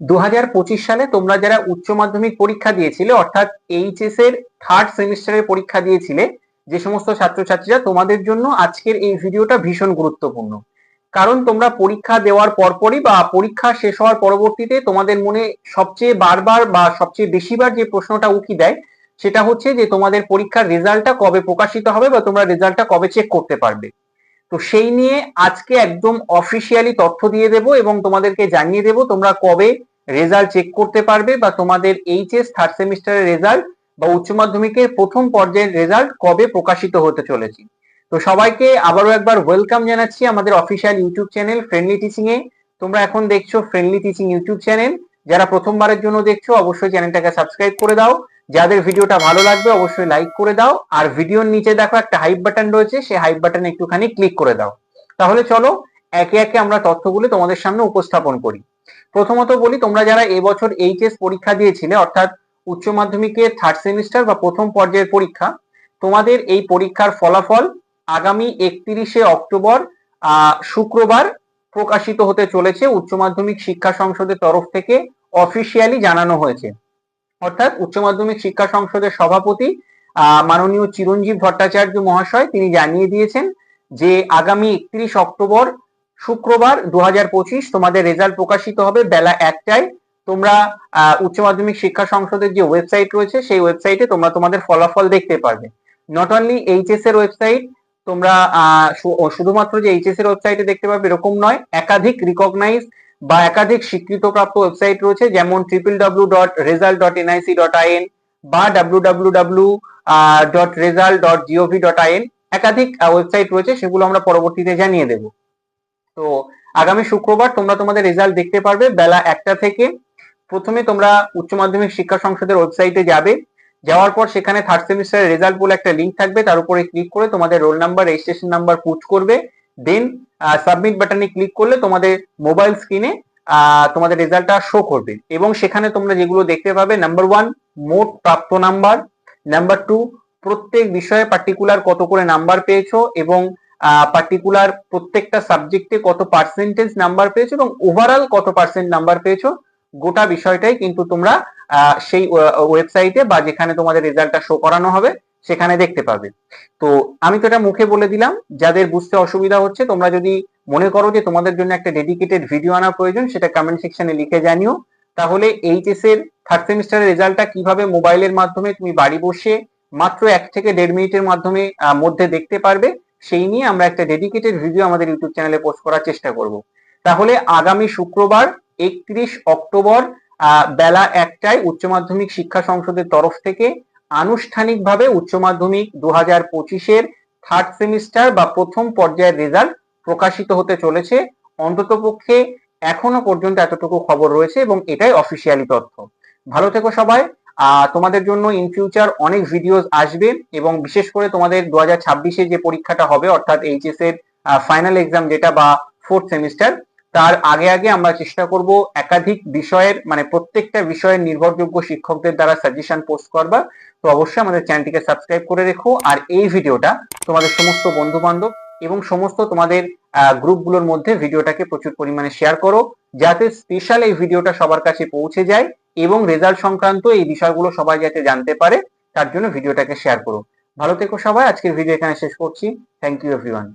দু হাজার পঁচিশ সালে তোমরা যারা উচ্চ মাধ্যমিক পরীক্ষা দিয়েছিলে, অর্থাৎ এইচএস এর থার্ড সেমিস্টারের পরীক্ষা দিয়েছিলে, যে সমস্ত ছাত্রছাত্রীরা, তোমাদের জন্য আজকের এই ভিডিওটা ভীষণ গুরুত্বপূর্ণ। কারণ তোমরা পরীক্ষা দেওয়ার পরপরই বা পরীক্ষা শেষ হওয়ার পরবর্তীতে তোমাদের মনে সবচেয়ে বারবার বা সবচেয়ে বেশিবার যে প্রশ্নটা উকি দেয়, সেটা হচ্ছে যে তোমাদের পরীক্ষার রেজাল্টটা কবে প্রকাশিত হবে বা তোমরা রেজাল্টটা কবে চেক করতে পারবে। তো সেই নিয়ে আজকে একদম অফিসিয়ালি তথ্য দিয়ে দেব এবং তোমাদেরকে জানিয়ে দেব তোমরা কবে রেজাল্ট চেক করতে পারবে বা তোমাদের এইচএস থার্ড সেমিস্টারের রেজাল্ট বা উচ্চ মাধ্যমিকের প্রথম পর্যায়ের রেজাল্ট কবে প্রকাশিত হতে চলেছে। তো সবাইকে আবারও একবার ওয়েলকাম জানাচ্ছি আমাদের official YouTube channel friendly teaching এ। তোমরা এখন দেখছ ফ্রেন্ডলি টিচিং ইউটিউব চ্যানেল যারা প্রথমবারের জন্য দেখছ, অবশ্যই চ্যানেলটাকে সাবস্ক্রাইব করে দাও। যাদের ভিডিওটা ভালো লাগবে, অবশ্যই লাইক করে দাও। আর ভিডিওর নিচে দেখো একটা হাইপ বাটন রয়েছে, সেই হাইপ বাটনে একটুখানি ক্লিক করে দাও। তাহলে চলো, একে একে আমরা তথ্যগুলো তোমাদের সামনে উপস্থাপন করি। প্রথমত বলি, তোমরা যারা এবছর এইচএস পরীক্ষা দিয়েছিলে, অর্থাৎ উচ্চ মাধ্যমিকের থার্ড সেমিস্টার বা প্রথম পর্যায়ের পরীক্ষা, তোমাদের এই পরীক্ষার ফলাফল আগামী একত্রিশে অক্টোবর শুক্রবার প্রকাশিত হতে চলেছে। উচ্চ মাধ্যমিক শিক্ষা সংসদের তরফ থেকে অফিসিয়ালি জানানো হয়েছে। অর্থাৎ উচ্চ মাধ্যমিক শিক্ষা সংসদের সভাপতি মাননীয় চিরঞ্জীব ভট্টাচার্য মহাশয়, তিনি জানিয়ে দিয়েছেন যে আগামী একত্রিশ অক্টোবর শুক্রবার দুহাজার পঁচিশ তোমাদের রেজাল্ট প্রকাশিত হবে বেলা একটায়। তোমরা উচ্চ মাধ্যমিক শিক্ষা সংসদের যে ওয়েবসাইট রয়েছে, সেই ওয়েবসাইটে তোমরা তোমাদের ফলাফল দেখতে পারবে। নট অনলি এইচএস এর ওয়েবসাইট, তোমরা শুধুমাত্র যে এইচএস এর ওয়েবসাইটে দেখতে পাবে এরকম নয়, একাধিক রিকগনাইজ বা একাধিক স্বীকৃতপ্রাপ্ত ওয়েবসাইট রয়েছে, যেমন triple W dot result dot NIC dot IN বা W W W dot result dot GOV dot IN একাধিক ওয়েবসাইট রয়েছে, সেগুলো আমরা পরবর্তীতে জানিয়ে দেব। তো আগামী শুক্রবার তোমরা তোমাদের রেজাল্ট দেখতে পারবে, বেলা একটা থেকে। প্রথমে তোমরা উচ্চ মাধ্যমিক শিক্ষা সংসদের ওয়েবসাইটে যাবে। যাওয়ার পর সেখানে থার্ড সেমিস্টারের রেজাল্ট বলে একটা লিঙ্ক থাকবে, তার উপরে ক্লিক করে তোমাদের roll number registration number put করবে। দেন সাবমিট বাটনে ক্লিক করলে তোমাদের মোবাইল স্ক্রিনে তোমাদের রেজাল্টটা শো করবে। এবং সেখানে তোমরা যেগুলো দেখতে পাবে নাম্বার ওয়ান মোট প্রাপ্ত নাম্বার নাম্বার টু প্রত্যেক বিষয়ে পার্টিকুলার কত করে নাম্বার পেয়েছ, এবং পার্টিকুলার প্রত্যেকটা সাবজেক্টে কত পার্সেন্টেজ নাম্বার পেয়েছ, এবং ওভারঅল কত পার্সেন্ট নাম্বার পেয়েছ, গোটা বিষয়টাই কিন্তু তোমরা সেই ওয়েবসাইটে বা যেখানে তোমাদের রেজাল্টটা শো করানো হবে। সেখানে দেখতে পাবে। তো আমি তো এটা মুখে বলে দিলাম, যাদের বুঝতে অসুবিধা হচ্ছে, তোমরা যদি মনে করো যে তোমাদের জন্য একটা ডেডিকেটেড ভিডিও আনা প্রয়োজন, সেটা কমেন্ট সেকশনে লিখে জানিও। তাহলে এইচএস এর থার্ড সেমিস্টারের রেজাল্টটা কীভাবে মোবাইলের মাধ্যমে তুমি বাড়ি বসে মাত্র এক থেকে দেড় মিনিটের মাধ্যমে মধ্যে দেখতে পারবে, সেই নিয়ে আমরা একটা ডেডিকেটেড ভিডিও আমাদের ইউটিউব চ্যানেলে পোস্ট করার চেষ্টা করব। তাহলে আগামী শুক্রবার, একত্রিশ অক্টোবর বেলা একটায় উচ্চ মাধ্যমিক শিক্ষা সংসদের তরফ থেকে আনুষ্ঠানিকভাবে উচ্চ মাধ্যমিক দু হাজার পঁচিশের থার্ড সেমিস্টার বা প্রথম পর্যায়ের রেজাল্ট প্রকাশিত হতে চলেছে। অন্তত পক্ষে এখনও পর্যন্ত এতটুকু খবর রয়েছে এবং এটাই অফিসিয়ালি তথ্য। ভালো থেকো সবাই। তোমাদের জন্য ইন ফিউচার অনেক ভিডিওস আসবে এবং বিশেষ করে তোমাদের দু হাজার যে পরীক্ষাটা হবে, অর্থাৎ এইচএস এর ফাইনাল এক্সাম যেটা বা ফোর্থ সেমিস্টার তার আগে আগে আমরা চেষ্টা করব একাধিক বিষয়ের মানে প্রত্যেকটা বিষয়ের নির্ভরযোগ্য শিক্ষকদের দ্বারা সাজেশন পোস্ট করবার। তো অবশ্যই আমাদের চ্যানেলটিকে সাবস্ক্রাইব করে রেখো। আর এই ভিডিওটা তোমাদের সমস্ত বন্ধু বান্ধব এবং সমস্ত তোমাদের গ্রুপগুলোর মধ্যে ভিডিওটাকে প্রচুর পরিমাণে শেয়ার করো, যাতে স্পেশাল এই ভিডিওটা সবার কাছে পৌঁছে যায় এবং রেজাল্ট সংক্রান্ত এই বিষয়গুলো সবাই যাতে জানতে পারে, তার জন্য ভিডিওটাকে শেয়ার করো। ভালো থেকো সবাই। আজকের ভিডিও এখানে শেষ করছি। Thank you everyone